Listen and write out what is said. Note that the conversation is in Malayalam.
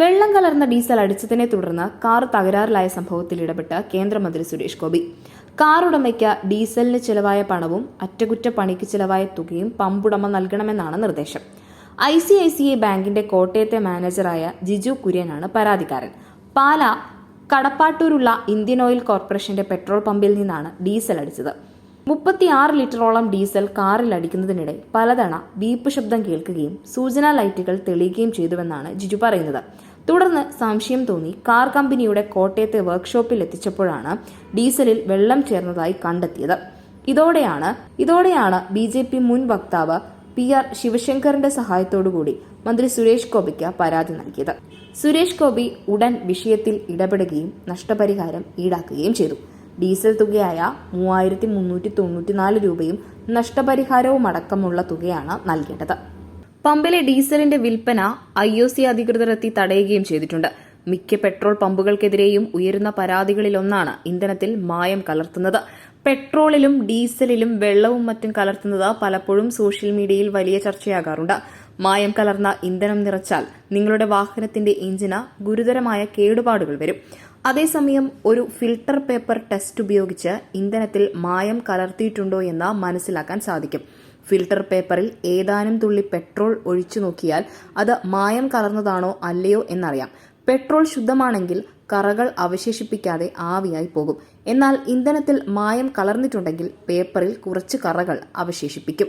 വെള്ളം കലർന്ന ഡീസൽ അടിച്ചതിനെ തുടർന്ന് കാർ തകരാറിലായ സംഭവത്തിൽ ഇടപെട്ട കേന്ദ്രമന്ത്രി സുരേഷ് ഗോപി. കാർ ഉടമയ്ക്ക് ഡീസലിന് ചിലവായ പണവും അറ്റകുറ്റപ്പണിക്ക് ചിലവായ തുകയും പമ്പുടമ നൽകണമെന്നാണ് നിർദ്ദേശം. I C I C I ബാങ്കിന്റെ കോട്ടയത്തെ മാനേജറായ ജിജു കുര്യനാണ് പരാതിക്കാരൻ. പാല കടപ്പാട്ടൂരുള്ള ഇന്ത്യൻ ഓയിൽ കോർപ്പറേഷന്റെ പെട്രോൾ പമ്പിൽ നിന്നാണ് ഡീസൽ അടിച്ചത്. മുപ്പത്തിയാറ് ലിറ്ററോളം ഡീസൽ കാറിൽ അടിക്കുന്നതിനിടെ പലതവണ ബീപ്പ് ശബ്ദം കേൾക്കുകയും സൂചനാ ലൈറ്റുകൾ തെളിയുകയും ചെയ്തുവെന്നാണ് ജിജു പറയുന്നത്. തുടർന്ന് സംശയം തോന്നി. കാർ കമ്പനിയുടെ കോട്ടയത്തെ വർക്ക്ഷോപ്പിൽ എത്തിച്ചപ്പോഴാണ് ഡീസലിൽ വെള്ളം ചേർന്നതായി കണ്ടെത്തിയത്. ഇതോടെയാണ് ഇതോടെയാണ് ബി ജെ പി മുൻ വക്താവ് പി ആർ ശിവശങ്കറിന്റെ സഹായത്തോടുകൂടി മന്ത്രി സുരേഷ് ഗോപിക്ക് പരാതി നൽകിയത്. സുരേഷ് ഗോപി ഉടൻ വിഷയത്തിൽ ഇടപെടുകയും നഷ്ടപരിഹാരം ഈടാക്കുകയും ചെയ്തു. ഡീസൽ തുകയായ മൂവായിരത്തി മുന്നൂറ്റി തൊണ്ണൂറ്റിനാല് രൂപയും നഷ്ടപരിഹാരവും അടക്കമുള്ള തുകയാണ് നൽകേണ്ടത്. പമ്പിലെ ഡീസലിന്റെ വിൽപ്പന ഐ ഒ സി അധികൃതർ എത്തി തടയുകയും ചെയ്തിട്ടുണ്ട്. മിക്ക പെട്രോൾ പമ്പുകൾക്കെതിരെയും ഉയരുന്ന പരാതികളിലൊന്നാണ് ഇന്ധനത്തിൽ മായം കലർത്തുന്നത്. പെട്രോളിലും ഡീസലിലും വെള്ളവും മറ്റും കലർത്തുന്നത് പലപ്പോഴും സോഷ്യൽ മീഡിയയിൽ വലിയ ചർച്ചയാകാറുണ്ട്. മായം കലർന്ന ഇന്ധനം നിറച്ചാൽ നിങ്ങളുടെ വാഹനത്തിന്റെ എഞ്ചിന് ഗുരുതരമായ കേടുപാടുകൾ വരും. അതേസമയം ഒരു ഫിൽട്ടർ പേപ്പർ ടെസ്റ്റ് ഉപയോഗിച്ച് ഇന്ധനത്തിൽ മായം കലർത്തിയിട്ടുണ്ടോ എന്ന് മനസ്സിലാക്കാൻ സാധിക്കും. ഫിൽട്ടർ പേപ്പറിൽ ഏതാനും തുള്ളി പെട്രോൾ ഒഴിച്ചു നോക്കിയാൽ അത് മായം കലർന്നതാണോ അല്ലയോ എന്നറിയാം. പെട്രോൾ ശുദ്ധമാണെങ്കിൽ കറകൾ അവശേഷിപ്പിക്കാതെ ആവിയായി പോകും. എന്നാൽ ഇന്ധനത്തിൽ മായം കലർന്നിട്ടുണ്ടെങ്കിൽ പേപ്പറിൽ കുറച്ച് കറകൾ അവശേഷിപ്പിക്കും.